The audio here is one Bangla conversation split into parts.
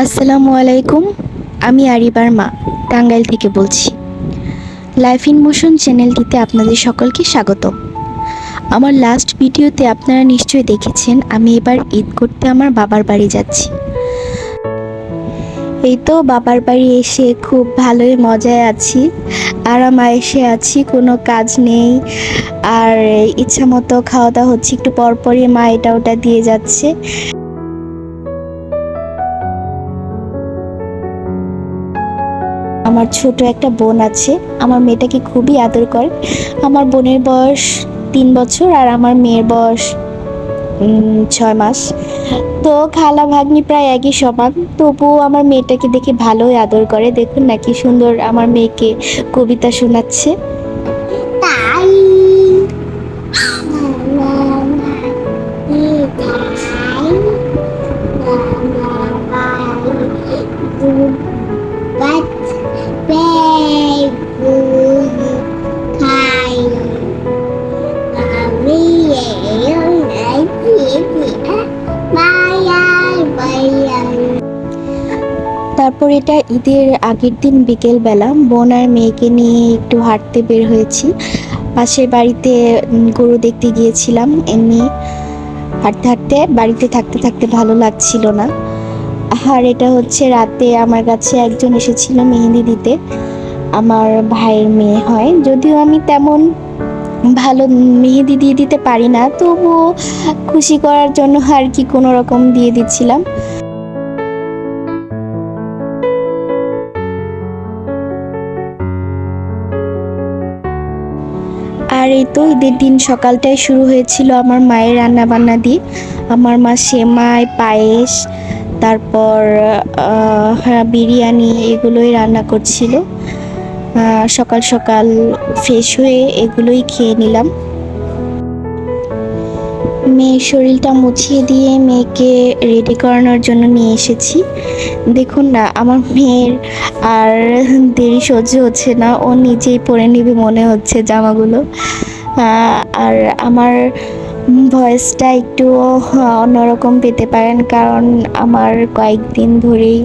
আসসালামু আলাইকুম, আমি আরিবার মা, টাঙ্গাইল থেকে বলছি। লাইফ ইন মোশন চ্যানেলটিতে আপনাদের সকলকে স্বাগত আমার লাস্ট ভিডিওতে আপনারা নিশ্চয়ই দেখেছেন, আমি এবার ঈদ করতে আমার বাবার বাড়ি যাচ্ছি। এই তো বাবার বাড়ি এসে খুব ভালোই মজায় আছি আরাম এসে আছি, কোনো কাজ নেই, আর ইচ্ছা মতো খাওয়া দাওয়া হচ্ছে, একটু পরপরই মা এটা ওটা দিয়ে যাচ্ছে। আমার ছোট একটা বোন আছে। আমার মেয়েটাকে খুবই আদর করে। আমার বোনের বয়স তিন বছর আর আমার মেয়ের বয়স ছয় মাস। তো খালা ভাগ্নি প্রায় একই সমান। তবুও আমার মেয়েটাকে দেখে ভালোই আদর করে। দেখুন না কি সুন্দর আমার মেয়েকে কবিতা শোনাচ্ছে। এটা ঈদের আগের দিন বিকেলবেলা। বোন আর মেয়েকে নিয়ে একটু হাঁটতে বের হয়েছি। পাশের বাড়িতে গরু দেখতে গিয়েছিলাম। এমনি হাঁটতে হাঁটতে, বাড়িতে থাকতে থাকতে ভালো লাগছিল না। আর এটা হচ্ছে রাতে আমার কাছে একজন এসেছিল মেহেন্দি দিতে। আমার ভাইয়ের মেয়ে হয়। যদিও আমি তেমন ভালো মেহেদি দিয়ে দিতে পারি না, তবুও খুশি করার জন্য আর কি কোনো রকম দিয়ে দিচ্ছিলাম আর এই তো ঈদের দিন সকালটাই শুরু হয়েছিল আমার মায়ের রান্না বান্না দিয়ে। আমার মা সেমাই পায়েস তারপর হ্যাঁ, বিরিয়ানি এগুলোই রান্না করছিল। সকাল সকাল ফ্রেশ হয়ে এগুলোই খেয়ে নিলাম। মেয়ের শরীরটা মুছিয়ে দিয়ে মেয়েকে রেডি করানোর জন্য নিয়ে এসেছি। দেখুন না, আমার মেয়ের আর দেরি সহ্য হচ্ছে না। ও নিজেই পরে নিবে মনে হচ্ছে জামাগুলো। আর আমার ভয়েসটা একটু অন্যরকম পেতে পারেন কারণ আমার কয়েকদিন ধরেই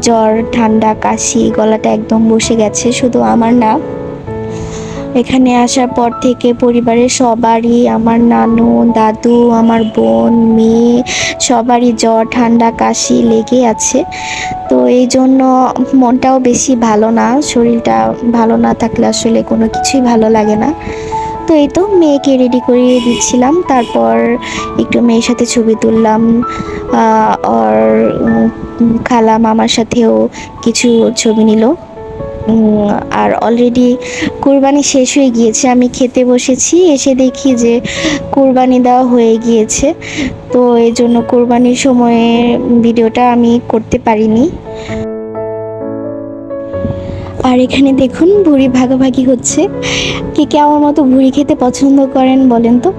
জ্বর, ঠান্ডা, কাশি, গলাটা একদম বসে গেছে। শুধু আমার না এখানে আসার পর থেকে পরিবারের সবারই আমার নানু, দাদু, আমার বোন, মেয়ে, সবারই জ্বর, ঠান্ডা, কাশি লেগে আছে। তো এই জন্য মনটাও বেশি ভালো না, শরীরটা ভালো না থাকলে আসলে কোনো কিছুই ভালো লাগে না। তো এই তো মেয়েকে রেডি করিয়ে দিচ্ছিলাম, তারপর একটু মেয়ের সাথে ছবি তুললাম আর খালা মামার সাথেও কিছু ছবি নিল। আর অলরেডি কুরবানি শেষ হয়ে গিয়েছে। আমি খেতে বসেছি, এসে দেখি যে কুরবানি দেওয়া হয়ে গিয়েছে। তো এই জন্য কুরবানির সময়ে ভিডিওটা আমি করতে পারিনি। আর এখানে দেখুন, ভুড়ি ভাগাভাগি হচ্ছে। কে কে আমার মতো ভুড়ি খেতে পছন্দ করেন বলেন তো?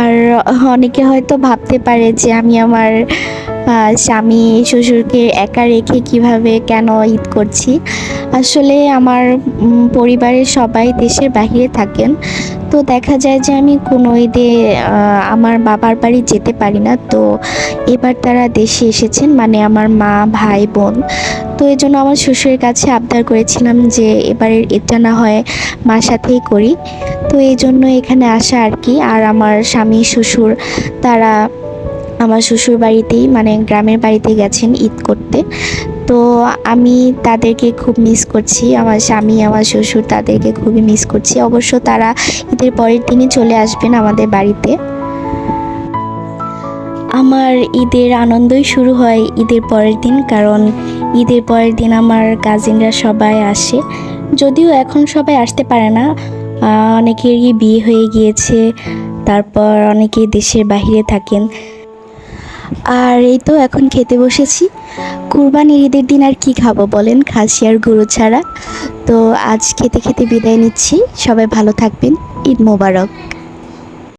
আর অনেকে হয়তো ভাবতে পারে যে আমি আমার স্বামী শ্বশুরকে একা রেখে কীভাবে কেন ঈদ করছি? আসলে আমার পরিবারের সবাই দেশের বাইরে থাকেন। তো দেখা যায় যে আমি কোনো ঈদে আমার বাবার বাড়ি যেতে পারি না। তো এবার তারা দেশে এসেছেন মানে আমার মা, ভাই, বোন। তো এই জন্য আমার শ্বশুরের কাছে আবদার করেছিলাম যে এবারের ঈদটা না হয় মার সাথেই করি। তো এই জন্য এখানে আসা আর কি। আর আমার স্বামী, শ্বশুর, তারা আমার শ্বশুর বাড়িতেই মানে গ্রামের বাড়িতে গেছেন ঈদ করতে। তো আমি তাদেরকে খুব মিস করছি, আমার স্বামী, আমার শ্বশুর তাদেরকে খুবই মিস করছি। অবশ্য তারা ঈদের পরের দিনই চলে আসবেন আমাদের বাড়িতে। আমার ঈদের আনন্দই শুরু হয় ঈদের পরের দিন, কারণ ঈদের পরের দিন আমার কাজিনরা সবাই আসে। যদিও এখন সবাই আসতে পারে না অনেকেরই বিয়ে হয়ে গিয়েছে, তারপর অনেকে দেশের বাইরে থাকেন। আর এই তো এখন খেতে বসেছি। কুরবানির ঈদের দিন আর কি খাব বলেন? খাসি আর গরু ছাড়া। তো আজ খেতে খেতে বিদায় নিচ্ছি। সবাই ভালো থাকবেন। ঈদ মোবারক।